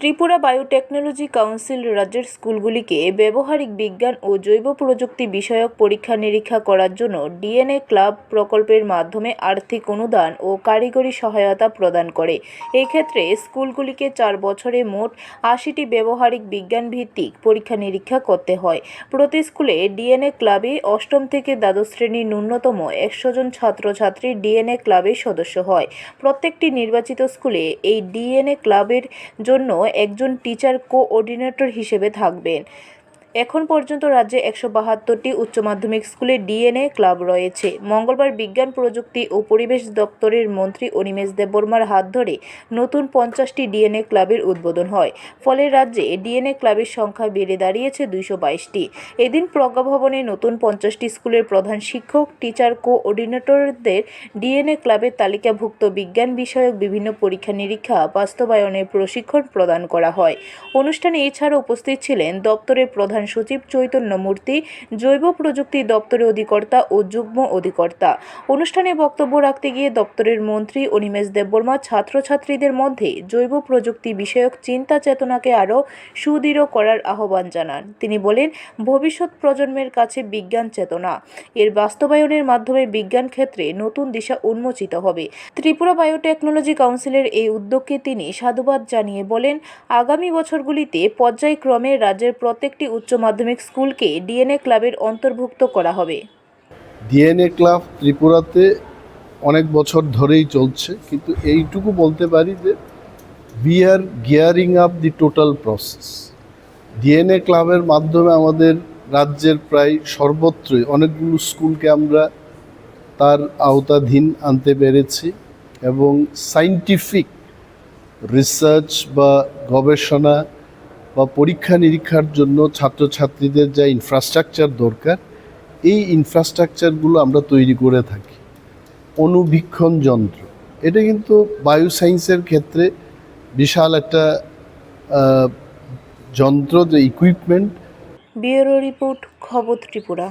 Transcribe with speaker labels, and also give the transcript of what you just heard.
Speaker 1: Tripura biotechnology council রাজ্যের স্কুলগুলিকে ব্যবহারিক বিজ্ঞান ও জৈব প্রযুক্তি বিষয়ক পরীক্ষা নিরীক্ষা করার জন্য ডিএনএ ক্লাব প্রকল্পের মাধ্যমে আর্থিক অনুদান ও কারিগরি সহায়তা প্রদান করে। এই ক্ষেত্রে স্কুলগুলিকে চার বছরে মোট আশিটি ব্যবহারিক বিজ্ঞান ভিত্তিক পরীক্ষা নিরীক্ষা করতে হয়। প্রতি স্কুলে ডিএনএ ক্লাবে অষ্টম থেকে দ্বাদশ শ্রেণির ন্যূনতম একশো জন ছাত্রছাত্রী ডিএনএ ক্লাবের সদস্য হয়। প্রত্যেকটি নির্বাচিত স্কুলে এই ডিএনএ ক্লাবের জন্য একজন টিচার কোঅর্ডিনেটর হিসেবে থাকবেন। এখন পর্যন্ত রাজ্যে একশো বাহাত্তরটি উচ্চ মাধ্যমিক স্কুলে ডিএনএ ক্লাব রয়েছে। মঙ্গলবার বিজ্ঞান প্রযুক্তি ও পরিবেশ দপ্তরের মন্ত্রী অনিমেষ দেববর্মার হাত ধরে নতুন পঞ্চাশটি ডিএনএ ক্লাবের উদ্বোধন হয়। ফলে রাজ্যে ডিএনএ ক্লাবের সংখ্যা বেড়ে দাঁড়িয়েছে দুইশো বাইশটি। এদিন প্রজ্ঞাভবনে নতুন পঞ্চাশটি স্কুলের প্রধান শিক্ষক, টিচার, কোঅর্ডিনেটরদের ডিএনএ ক্লাবের তালিকাভুক্ত বিজ্ঞান বিষয়ক বিভিন্ন পরীক্ষা নিরীক্ষা, বাস্তবায়নের প্রশিক্ষণ প্রদান করা হয়। অনুষ্ঠানে এছাড়া উপস্থিত ছিলেন দপ্তরের প্রধান সচিব চৈতন্য মূর্তি, জৈব প্রযুক্তি দপ্তরের অধিকর্তা ও যুগ্ম অধিকর্তা। অনুষ্ঠানে বক্তব্য রাখতে গিয়ে দপ্তরের মন্ত্রী অনিমেষ দেববর্মা ছাত্রছাত্রীদের মধ্যে জৈব প্রযুক্তি বিষয়ক চিন্তা চেতনাকে আরও সুদৃঢ় করার আহ্বান জানান। তিনি বলেন, ভবিষ্যৎ প্রজন্মের কাছে বিজ্ঞান চেতনা। এর বাস্তবায়নের মাধ্যমে বিজ্ঞান ক্ষেত্রে নতুন দিশা উন্মোচিত হবে। ত্রিপুরা বায়োটেকনোলজি কাউন্সিলের এই উদ্যোগকে তিনি সাধুবাদ জানিয়ে বলেন, আগামী বছরগুলিতে পর্যায়ক্রমে রাজ্যের প্রত্যেকটি উচ্চ মাধ্যমিক স্কুলকে ডিএনএ ক্লাবের অন্তর্ভুক্ত করা হবে।
Speaker 2: ডিএনএ ক্লাব ত্রিপুরাতে অনেক বছর ধরেই চলছে, কিন্তু এইটুকু বলতে পারি যে we are gearing up the total process DNA ক্লাবের মাধ্যমে আমাদের রাজ্যের প্রায় সর্বত্রই অনেকগুলো স্কুলকে আমরা তার আওতাধীন আনতে পেরেছি এবং সাইন্টিফিক রিসার্চ বা গবেষণা বা পরীক্ষা নিরীক্ষার জন্য ছাত্রছাত্রীদের যা ইনফ্রাস্ট্রাকচার দরকার, এই ইনফ্রাস্ট্রাকচারগুলো আমরা তৈরি করে থাকি। অনুবীক্ষণ যন্ত্র। এটা কিন্তু বায়ো সায়েন্সের ক্ষেত্রে বিশাল একটা যন্ত্র, যে ইকুইপমেন্ট
Speaker 1: ব্যুরো রিপোর্ট, খবর ত্রিপুরা।